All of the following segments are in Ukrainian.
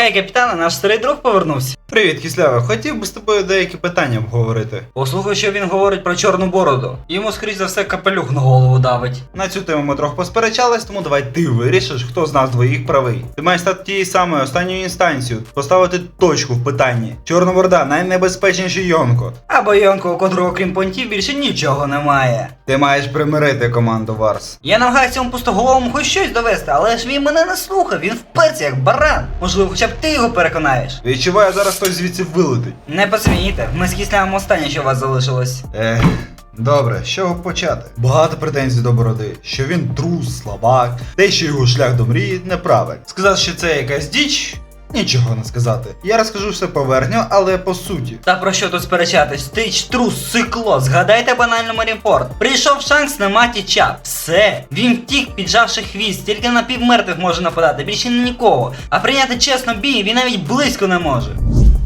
Хей, капітане, наш старий друг повернувся. Привіт, Кислява. Хотів би з тобою деякі питання обговорити. Послухай, що він говорить про чорну бороду. Йому, скоріш за все, капелюх на голову давить. На цю тему ми трохи посперечались, тому давай ти вирішиш, хто з нас двоїх правий. Ти маєш стати тією самою останньою інстанцією, поставити точку в питанні. Чорна борода найнебезпечніший йонко. Або Йонко, у котрого крім понтів більше нічого немає. Ти маєш примирити команду Варс. Я намагаюся цьому пустоголовому хоч щось довести, але ж він мене не слухав, він вперся як баран. Можливо, хоча б ти його переконаєш. Відчуваю, зараз хтось звідси вилетить. Не посмієте, ми з останнє, що у вас залишилось. Ех, добре, з чого почати? Багато претензій до бороди, що він трус, слабак, те, що його шлях до мрії неправильний. Сказав, що це якась діч, нічого не сказати. Я розкажу все поверхньо, але по суті. Та про що тут сперечатись? Ти ж трус, сикло, згадайте банально Марінфорд. Прийшов шанс на маті чап. Все. Він втік, піджавши хвіст, тільки на півмертвих може нападати, більше на нікого. А прийняти чесно бій він навіть близько не може.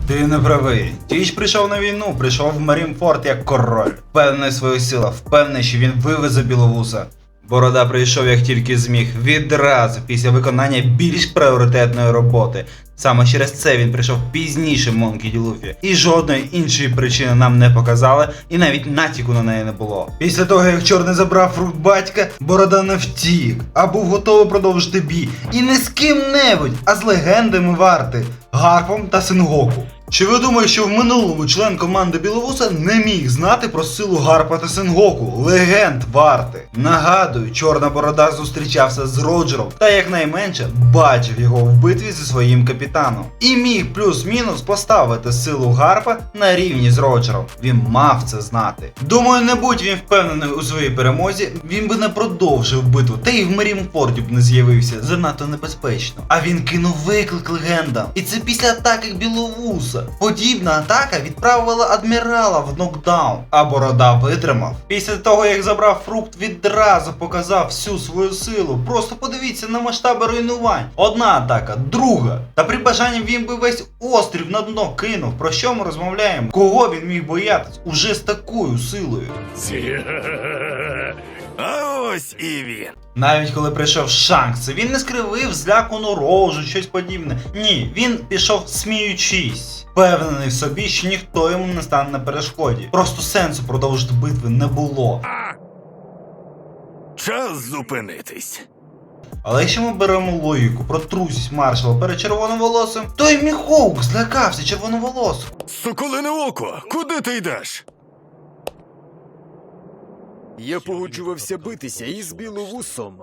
Ти не правий. Тіч прийшов на війну, прийшов в Марінфорд як король. Впевнений в своїх силах, впевнений, що він вивезе біловуса. Борода прийшов як тільки зміг, відразу після виконання більш пріоритетної роботи. Саме через це він прийшов пізніше в Монкі Ді Луфі. І жодної іншої причини нам не показали, і навіть натяку на неї не було. Після того, як чорний забрав фрукт батька, борода не втік, а був готовий продовжити бій. І не з ким-небудь, а з легендами варти Гарпом та Сингоку. Чи ви думаєте, що в минулому член команди Біловуса не міг знати про силу Гарпа та Сенгоку, легенд варти? Нагадую, Чорна Борода зустрічався з Роджером та якнайменше бачив його в битві зі своїм капітаном. І міг плюс-мінус поставити силу Гарпа на рівні з Роджером. Він мав це знати. Думаю, не будь він впевнений у своїй перемозі, він би не продовжив битву, та й в Марінфорді б не з'явився занадто небезпечно. А він кинув виклик легендам. І це після атаки Біловуса. Подібна атака відправила адмірала в нокдаун, а борода витримав. Після того, як забрав фрукт, відразу показав всю свою силу. Просто подивіться на масштаби руйнувань. Одна атака, друга. Та при бажанні він би весь острів на дно кинув. Про що ми розмовляємо? Кого він міг боятись уже з такою силою? А ось і він. Навіть коли прийшов Шанкс, він не скривив злякану рожу, щось подібне. Ні, він пішов сміючись, впевнений в собі, що ніхто йому не стане на перешкоді. Просто сенсу продовжити битви не було. Час зупинитись. Але якщо ми беремо логіку про трусість маршала перед червоноволосим, то й Міхоук злякався червоноволосим. Соколине око, куди ти йдеш? Я погоджувався битися із біловусом,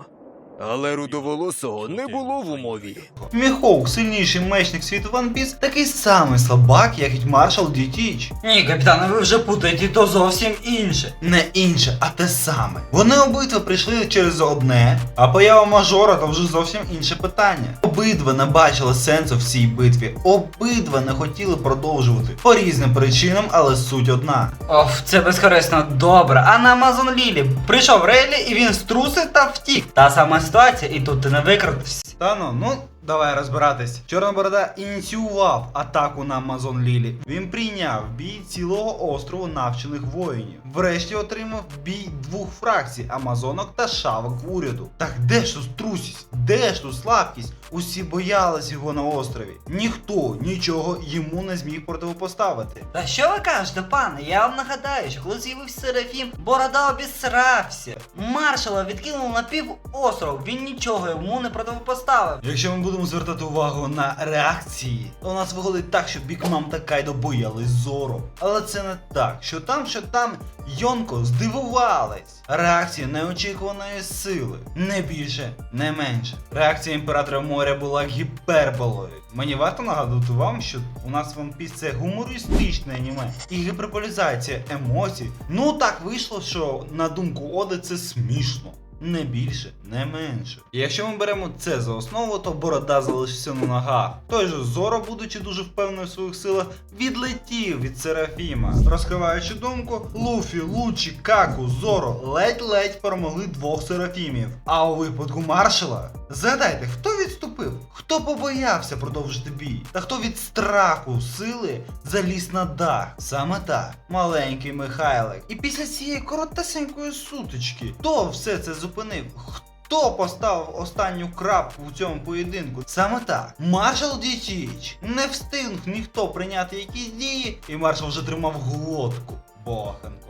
але рудоволосого не було в умові. Міхоук, сильніший мечник світу One Piece, такий самий слабак, як і маршал Дітіч. Ні, капітане, ви вже путаєте то зовсім інше. Не інше, а те саме. Вони обидва прийшли через одне, а поява мажора то вже зовсім інше питання. Обидва не бачили сенсу в цій битві, обидва не хотіли продовжувати по різним причинам, але суть одна. Оф, це безкорисно добре. А на Амазон Лілі прийшов Рейлі і він струсив та втік. Та сама ситуація, і тут ти не викрутишся. Та ну, ну давай розбиратись. Чорна борода ініціював атаку на Амазон Лілі. Він прийняв бій цілого острову навчених воїнів. Врешті отримав бій двох фракцій Амазонок та шавок уряду. Так де ж тут трусість? Де ж тут слабкість? Усі боялись його на острові. Ніхто нічого йому не зміг противопоставити. Та що ви кажете, пане? Я вам нагадаю, що коли з'явився Серафім, борода обісрався. Маршала відкинув на пів остров, він нічого йому не противопоставив. Якщо ми будемо звертати увагу на реакції, то у нас виходить так, що Бікмам та Кайдо боялись зору. Але це не так. Що там, що там Йонко здивувались. Реакція неочікуваної сили. Не більше, не менше. Реакція імператора моря була гіперболою. Мені варто нагадувати вам, що у нас Piece це гумористичне аніме і гіперполізація емоцій. Ну так вийшло, що на думку Оди це смішно. Не більше, не менше. Якщо ми беремо це за основу, то борода залишився на ногах. Той же Зоро, будучи дуже впевнений в своїх силах, відлетів від Серафіма. Розкриваючи думку, Луфі, Лучі, Каку, Зоро ледь-ледь перемогли двох Серафімів. А у випадку маршала, згадайте, хто відступив? Хто побоявся продовжити бій? Та хто від страху сили заліз на дах? Саме так, маленький Михайлик. І після цієї коротесенької сутички, хто все це зупинив? Хто поставив останню крапку у цьому поєдинку? Саме так. Маршал Дічіч не встиг ніхто прийняти якісь дії, і маршал вже тримав глотку. Бохенко.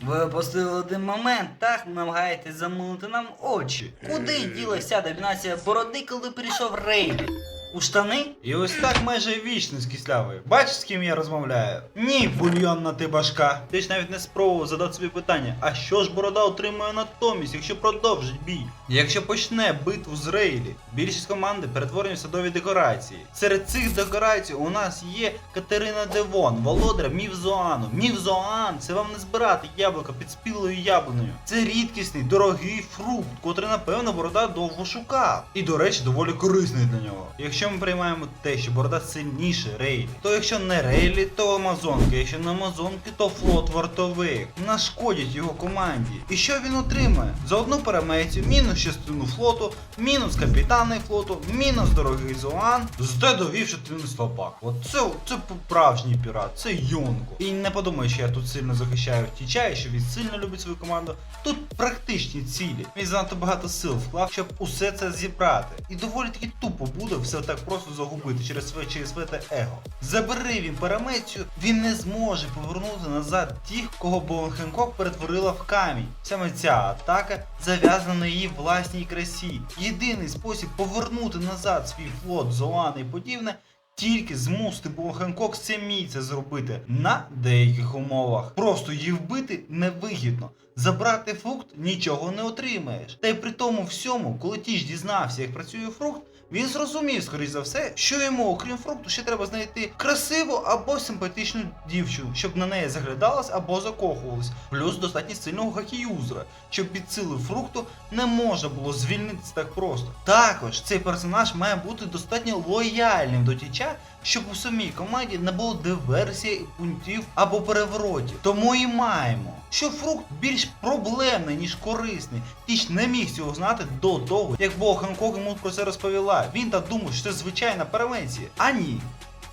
Ви- опустили один момент, так намагаєтесь замилити нам очі. Куди ділася домінація бороди, коли прийшов Рейві? У штани? І ось так майже вічно з кислявою. Бачиш, з ким я розмовляю? Ні, бульйонна ти башка. Ти ж навіть не спробував задати собі питання, а що ж борода отримує натомість, якщо продовжить бій? Якщо почне битву з Рейлі, більшість команди перетворені в садові декорації. Серед цих декорацій у нас є Катерина Девон, володар Мівзоану. Мівзоан це вам не збирати яблука під спілою яблунею. Це рідкісний, дорогий фрукт, котрий, напевно, борода довго шукав. І, до речі, доволі корисний для нього. Якщо ми приймаємо те, що борода сильніше Рейлі, то якщо не Рейлі, то Амазонки, якщо не Амазонки, то флот вартових. Нашкодять його команді. І що він отримає? За одну перемецію, мінус частину флоту, мінус капітани флоту, мінус дорогий Зоан, зате довів, що ти слабак. От це, це справжній пірат, це Йонко. І не подумай, що я тут сильно захищаю втіча, і що він сильно любить свою команду. Тут практичні цілі. Він занадто багато сил вклав, щоб усе це зібрати. І доволі таки тупо буде все так просто загубити через своє через своє его. Забери він парамецію, він не зможе повернути назад тих, кого Боун Хенкок перетворила в камінь. Саме ця атака зав'язана на її власній красі. Єдиний спосіб повернути назад свій флот, Зоан і подібне. Тільки змусити Бо Хенкок самій це зробити на деяких умовах. Просто її вбити невигідно. Забрати фрукт нічого не отримаєш. Та й при тому всьому, коли Тіч дізнався, як працює фрукт, він зрозумів, скоріш за все, що йому, окрім фрукту, ще треба знайти красиву або симпатичну дівчину, щоб на неї заглядалась або закохувалась. Плюс достатньо сильного хакіюзера, щоб під силою фрукту не можна було звільнитися так просто. Також цей персонаж має бути достатньо лояльним до тіча, щоб у самій команді не було диверсій, пунктів або переворотів. Тому і маємо, що фрукт більш проблемний, ніж корисний. Тіч не міг цього знати до того, як Бог Ханкок йому про це розповіла. Він та думав, що це звичайна превенція. А ні.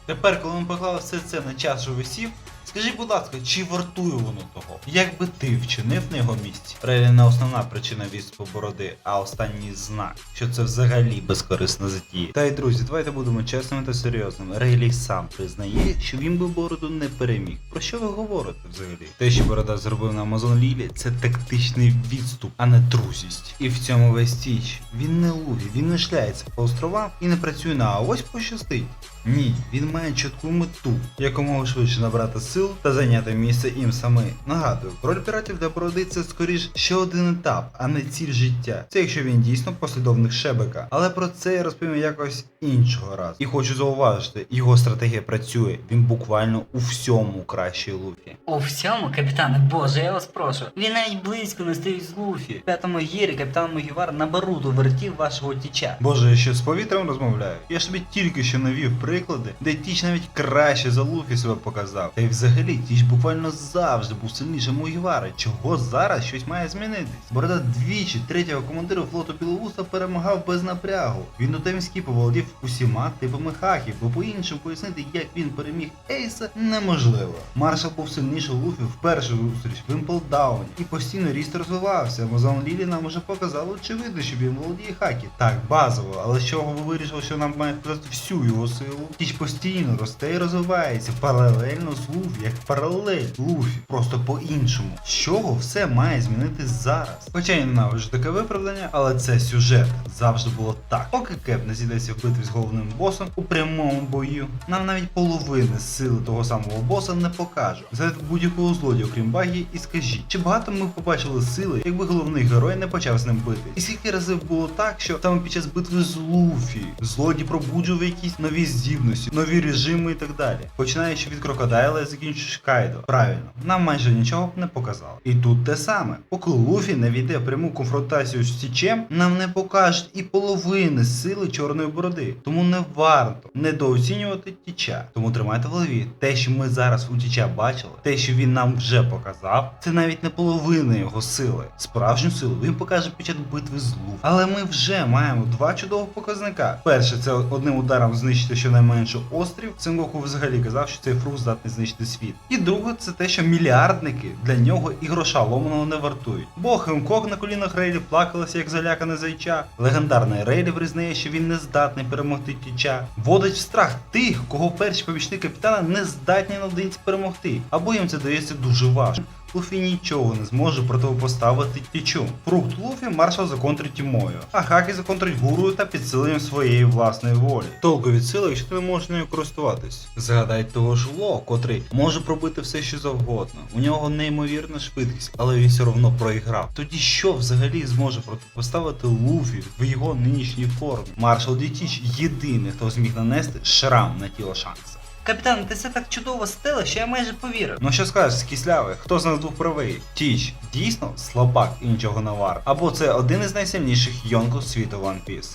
Тепер, коли ми поклали все це на час, що висів, скажи, будь ласка, чи вартує воно того? Як би ти вчинив на його місці? Рейлі не основна причина відступу бороди, а останній знак, що це взагалі безкорисна затія. Та й друзі, давайте будемо чесними та серйозними. Рейлі сам признає, що він би бороду не переміг. Про що ви говорите взагалі? Те, що борода зробив на Амазон Лілі, це тактичний відступ, а не трусість. І в цьому весь тіч. Він не лугі, він не шляється по островам і не працює на а ось пощастить. Ні, він має чітку мету, якомога швидше набрати сил та зайняти місце їм самим. Нагадую, роль піратів для бороди це скоріш ще один етап, а не ціль життя. Це якщо він дійсно послідовник Шебека. Але про це я розповім якось іншого разу. І хочу зауважити, його стратегія працює. Він буквально у всьому кращий Луфі. У всьому, капітане, боже, я вас прошу. Він навіть близько не стоїть з Луфі. В п'ятому гірі капітан Мугівар на Баруту вертів вашого тіча. Боже, я ще з повітрям розмовляю. Я ж тобі тільки що навів приклади, де Тіч навіть краще за Луфі себе показав. Та й взагалі Тіч буквально завжди був сильнішим Мугівари. Чого зараз щось має змінитись? Борода двічі третього командира флоту Білоуса перемагав без напрягу. Він до Темські поволодів усіма типами хаків, бо по-іншому пояснити, як він переміг Ейса, неможливо. Маршал був сильніший Луфі в першу зустріч в Імплдауні і постійно ріст розвивався. Амазон Лілі нам уже показало очевидно, що він володіє хакі. Так, базово, але з чого ви вирішили, що нам має показати всю його силу? Тіч постійно росте і розвивається паралельно з Луфі, як паралель Луфі, просто по-іншому. З чого все має змінитись зараз? Хоча я ненавиджу таке виправдання, але це сюжет. Завжди було так. Поки Кеп не зійдеться в битві з головним босом у прямому бою, нам навіть половини сили того самого боса не покажуть. Задайте будь-якого злодія, окрім багі, і скажіть, чи багато ми побачили сили, якби головний герой не почав з ним бити? І скільки разів було так, що саме під час битви з Луфі злодій пробуджував якісь нові здібності, нові режими і так далі. Починаючи від крокодайла і закінчуючи Кайдо. Правильно, нам майже нічого б не показало. І тут те саме. Поки Луфі не війде пряму конфронтацію з Тічем, нам не покажуть і половини сили чорної бороди. Тому не варто недооцінювати Тіча. Тому тримайте в голові, те, що ми зараз у Тіча бачили, те, що він нам вже показав, це навіть не половина його сили. Справжню силу він покаже під час битви з Луфі. Але ми вже маємо два чудових показника. Перше, це одним ударом знищити щонайменше острів. Сенгоку взагалі казав, що цей фрукт здатний знищити світ. І друге, це те, що мільярдники для нього і гроша ломаного не вартують. Бо Хенкок на колінах Рейлі плакалася як залякане зайча. Легендарний Рейлі визнає, що він не здатний перемогти тіча. Водить в страх тих, кого перші помічники капітана не здатні наодинці перемогти, або їм це дається дуже важко. Луфі нічого не зможе противопоставити Тічу. Фрукт Луфі маршал законтрить Тімою, а Хакі законтрить гуру та підсиленням своєї власної волі. Толку від сили, якщо ти не можеш нею користуватись. Згадай того ж Ло, котрий може пробити все, що завгодно. У нього неймовірна швидкість, але він все одно проіграв. Тоді що взагалі зможе протипоставити Луфі в його нинішній формі? Маршал Дітіч єдиний, хто зміг нанести шрам на тіло Шанкса. Капітан, ти все так чудово стила, що я майже повірив. Ну що скажеш, скіслявий, хто з нас двох правий? Тіч дійсно слабак і нічого не. Або це один із найсильніших йонків світу One Piece.